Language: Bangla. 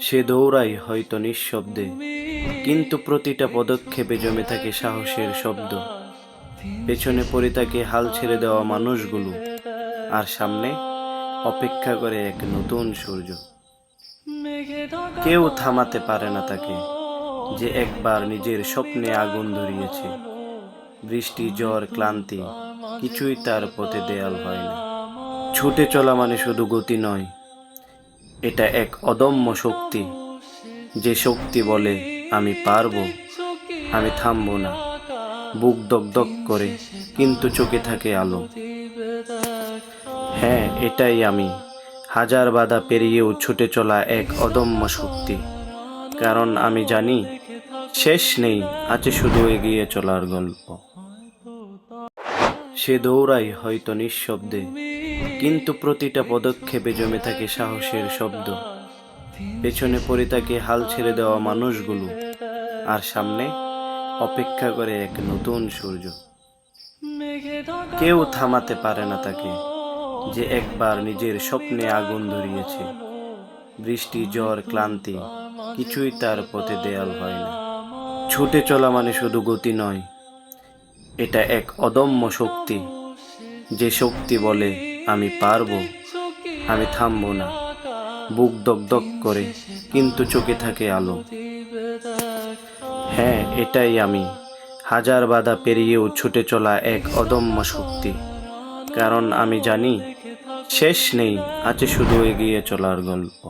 সে দৌড়ায় হয়তো নিঃশব্দে, কিন্তু প্রতিটা পদক্ষেপে জমে থাকে সাহসের শব্দ। পেছনে পড়ে থাকে হাল ছেড়ে দেওয়া মানুষগুলো, আর সামনে অপেক্ষা করে এক নতুন সূর্য। কেউ থামাতে পারে না তাকে, যে একবার নিজের স্বপ্নে আগুন ধরিয়েছে। বৃষ্টি, জ্বর, ক্লান্তি, কিছুই তার পথে দেয়াল হয় না। ছুটে চলা মানে শুধু গতি নয় এটা এক অদম্য শক্তি। যে শক্তি বলে, আমি পারব, আমি থামবো না। বুক দগদগ করে, কিন্তু চোখে থাকে আলো। হ্যাঁ এটাই আমি। হাজার বাধা পেরিয়েও ছুটে চলা এক অদম্য শক্তি। কারণ আমি জানি, শেষ নেই, আছে শুধু এগিয়ে চলার গল্প। সে দৌড়াই হয়তো নিঃশব্দে কিন্তু প্রতিটা পদক্ষেপে জমে থাকে সাহসের শব্দ। পেছনে পড়ে থাকে হাল ছেড়ে দেওয়া মানুষগুলো। আর সামনে অপেক্ষা করে এক নতুন সূর্য। কেউ থামাতে পারে না তাকে, যে একবার নিজের স্বপ্নে আগুন ধরিয়েছে। বৃষ্টি, জ্বর, ক্লান্তি, কিছুই তার পথে দেয়াল হয় না। ছুটে চলা মানে শুধু গতি নয়, এটা এক অদম্য শক্তি, যে শক্তি বলে আমি পারব, আমি থামব না। বুক দগদগ করে, কিন্তু চোখে থাকে আলো। হ্যাঁ এটাই আমি। হাজার বাধা পেরিয়েও ছুটে চলা এক অদম্য শক্তি। কারণ আমি জানি, শেষ নেই, আছে শুধু এগিয়ে চলার গল্প।